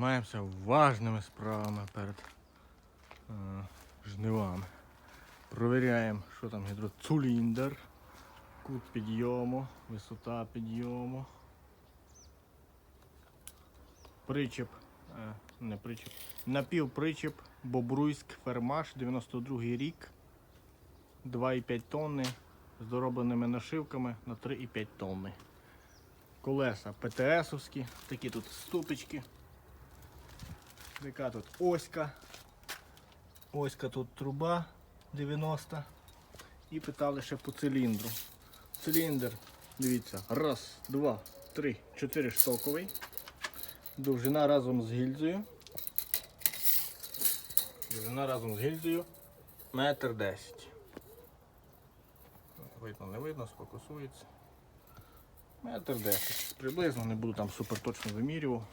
Займаємося важними справами перед е, жнивами. Провіряємо, що там гідроциліндр, кут підйому, висота підйому. Причеп, е, не причеп, напівпричеп, Бобруйськ Фермаш, 92 рік, 2,5 тонни з доробленими нашивками на 3,5 тонни. Колеса ПТСовські, такі тут ступички. Така тут оська. Оська тут труба 90. І питали ще по циліндру. Циліндр, дивіться, раз, два, три, чотири штоковий. Довжина разом з гільзою. Довжина разом з гільзою метр десять. Видно, не видно, сфокусується. Метр десять. Приблизно не буду там супер точно вимірював.